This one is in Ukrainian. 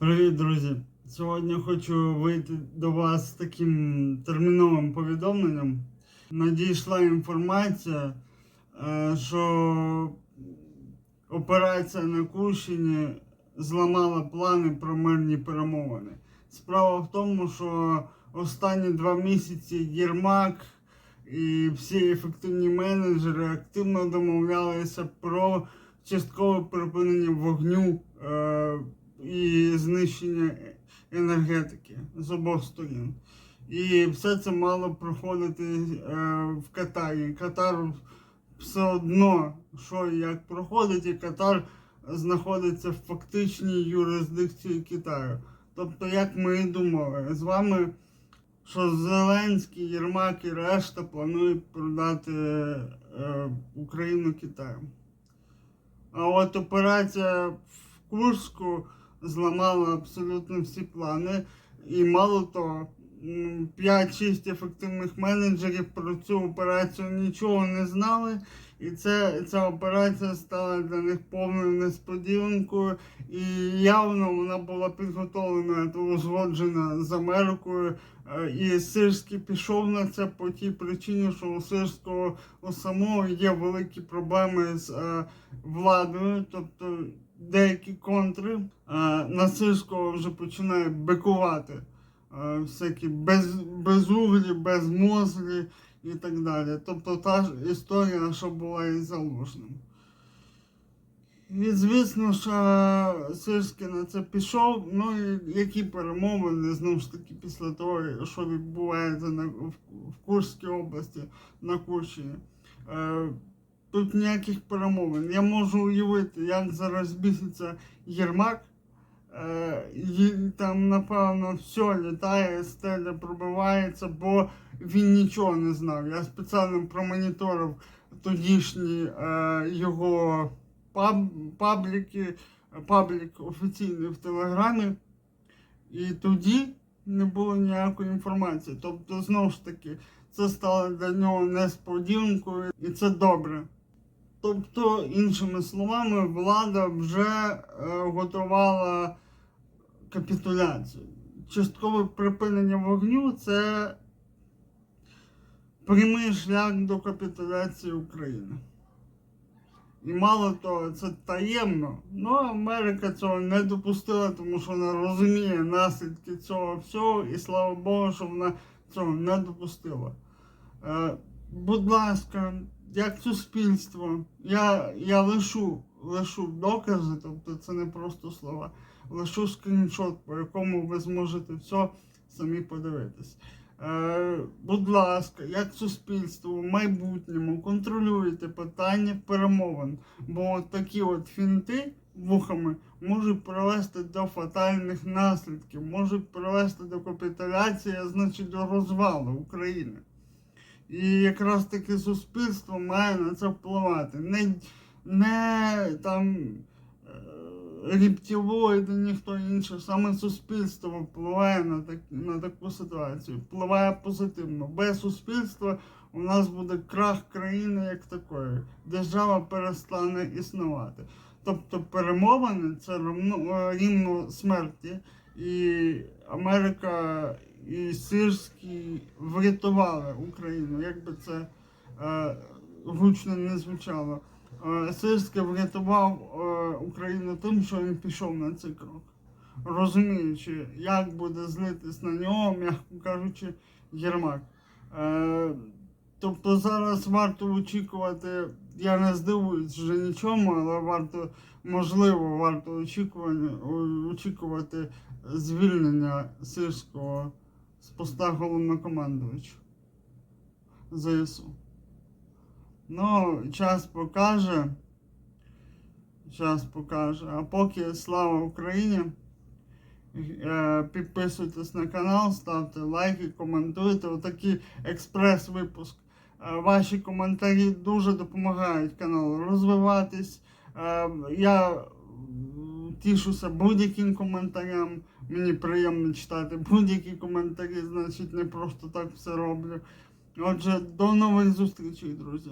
Привіт, друзі! Сьогодні хочу вийти до вас з таким терміновим повідомленням. Надійшла інформація, е, що операція на Курщині зламала плани про мирні перемовини. Справа в тому, що останні два місяці Єрмак і всі ефективні менеджери активно домовлялися про часткове припинення вогню е, і знищення енергетики з обох сторін. І все це мало проходити е, в Катарі. Катар все одно, що як проходить, і Катар знаходиться в фактичній юрисдикції Китаю. Тобто, як ми і думали з вами, що Зеленський, Єрмак і решта планують продати е, Україну Китаю. А от операція в Курську зламала абсолютно всі плани. І мало того, м, 5-6 ефективних менеджерів про цю операцію нічого не знали. І це, ця операція стала для них повною несподіванкою. І явно вона була підготовлена та узгоджена з Америкою. Е, І Сирський пішов на це по тій причині, що у Сирського у самого є великі проблеми з е, владою, тобто деякі контри е, на Сирського вже починає бикувати. Е, всякі без, безуглі, безмозлі і так далі. Тобто та ж історія, що була із Залужним. І звісно, що Сирський на це пішов. Ну і які перемовини знову ж таки після того, що відбувається на, в, в Курській області на Курщині. Е, тут ніяких перемовин. Я можу уявити, як зараз біситься Єрмак. Е, і там, напевно, все літає, стеля пробивається, бо він нічого не знав. Я спеціально промоніторив тодішні е, його паб, пабліки, паблік офіційний в Телеграмі. І тоді не було ніякої інформації. Тобто, знову ж таки, це стало для нього несподіванкою, і це добре. Тобто, іншими словами, влада вже е, готувала капітуляцію. Часткове припинення вогню це прямий шлях до капітуляції України. І мало того, це таємно. Ну, Америка цього не допустила, тому що вона розуміє наслідки цього всього, і слава Богу, що вона цього не допустила. Е, будь ласка, як суспільство, я, я лишу, лишу докази, тобто це не просто слова, лишу скріншот, по якому ви зможете все самі подивитись. Е, будь ласка, як суспільство в майбутньому контролюйте питання перемовин, бо такі от фінти вухами можуть привести до фатальних наслідків, можуть привести до капітуляції, а значить до розвалу України. І якраз таки суспільство має на це впливати. Не, не там е, рептилоїди, ніхто інший, саме суспільство впливає на, так, на таку ситуацію, впливає позитивно. Без суспільства у нас буде крах країни як такої. Держава перестане існувати. Тобто перемовини це е, рівно смерті. І Америка і Сирський врятували Україну, як би це е, гучно не звучало. Е, Сирський врятував е, Україну тим, що він пішов на цей крок, розуміючи, як буде злитись на нього, м'яко кажучи, Єрмак. Е, тобто зараз варто очікувати, я не здивуюсь вже нічому, але варто, можливо, варто очікувати звільнення сирського з поста головнокомандувача ЗСУ. Ну, час покаже. Час покаже. А поки слава Україні. Е, Підписуйтесь на канал, ставте лайки, коментуйте. Отакий експрес-випуск. Е, Ваші коментарі дуже допомагають каналу розвиватись. Е, Я тішуся будь-яким коментарям. Мені приємно читати будь-які коментарі, значить не просто так все роблю. Отже, до нових зустрічей, друзі.